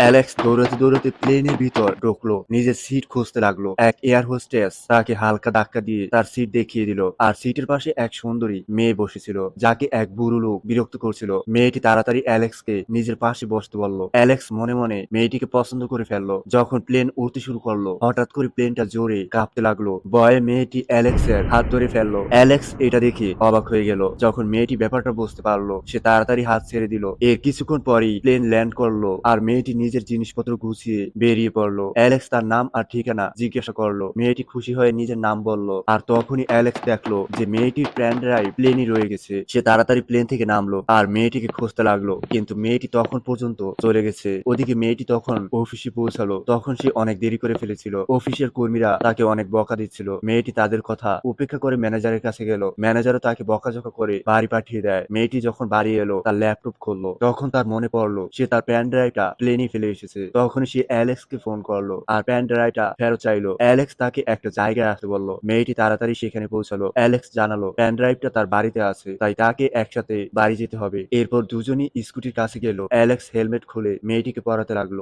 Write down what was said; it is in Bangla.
অ্যালেক্স দৌড়াতে দৌড়াতে প্লেনের ভিতর ঢুকলো, নিজের সিট খুঁজতে লাগল। এক এয়ার হোস্টেস তাকে হালকা ধাক্কা দিয়ে তার সিট দেখিয়ে দিল আর সিটের পাশে এক সুন্দরী মেয়ে বসেছিল, যাকে এক বুড়ো লোক বিরক্ত করছিল। মেয়েটি তাড়াতাড়ি অ্যালেক্সকে নিজের পাশে বসতে বলল। অ্যালেক্স মনে মনে মেয়েটিকে পছন্দ করে ফেলল। যখন প্লেন উড়তে শুরু করল, হঠাৎ করে প্লেনটা জোরে কাঁপতে লাগল। বয়ে মেয়েটি অ্যালেক্সের হাত ধরে ফেলল। অ্যালেক্স এটা দেখে অবাক হয়ে গেল। যখন মেয়েটি ব্যাপারটা বুঝতে পারল, সে তাড়াতাড়ি হাত ছেড়ে দিল। এর কিছুক্ষণ পরেই প্লেন ল্যান্ড করল আর মেয়েটি নিজের জিনিসপত্র গুছিয়ে বেরিয়ে পড়ল। অ্যালেক্স তার নাম আর ঠিকানা জিজ্ঞাসা করল। মেয়েটি খুশি হয়ে নিজের নাম বলল। আর তখনই অ্যালেক্স দেখল যে মেয়েটির প্ল্যান ড্রাইভ প্লেনই রয়ে গেছে। সে তাড়াতাড়ি প্লেন থেকে নামলো আর মেয়েটিকে খুঁজতে লাগল। কিন্তু মেয়েটি তখন পর্যন্ত চলে গেছে। ওদিকে মেয়েটি তখন অফিসে পৌঁছালো। তখন সে অনেক দেরি করে ফেলেছিল। অফিসের কর্মীরা তাকে অনেক বকা দিচ্ছিল। মেয়েটি তাদের কথা উপেক্ষা করে ম্যানেজারের কাছে গেল। ম্যানেজারও তাকে বকাঝকা করে বাড়ি পাঠিয়ে দেয়। মেয়েটি যখন বাড়ি এলো, তার ল্যাপটপ খুললো। তখন তার মনে পড়ল, সে তার প্যান ড্রাইভটা প্লেনে ফেলে এসেছে। তখন সে অ্যালেক্স কে ফোন করল আর প্যান ড্রাইভটা ফেরত চাইলো। অ্যালেক্স তাকে একটা জায়গায় আসতে বলল। মেয়েটি তাড়াতাড়ি সেখানে পৌঁছালো। অ্যালেক্স জানালো প্যান ড্রাইভটা তার বাড়িতে আছে, তাই তাকে একসাথে বাড়ি যেতে হবে। এরপর দুজনই স্কুটির কাছে গেল। অ্যালেক্স হেলমেট খুলে মেয়েটিকে পরাতে লাগল।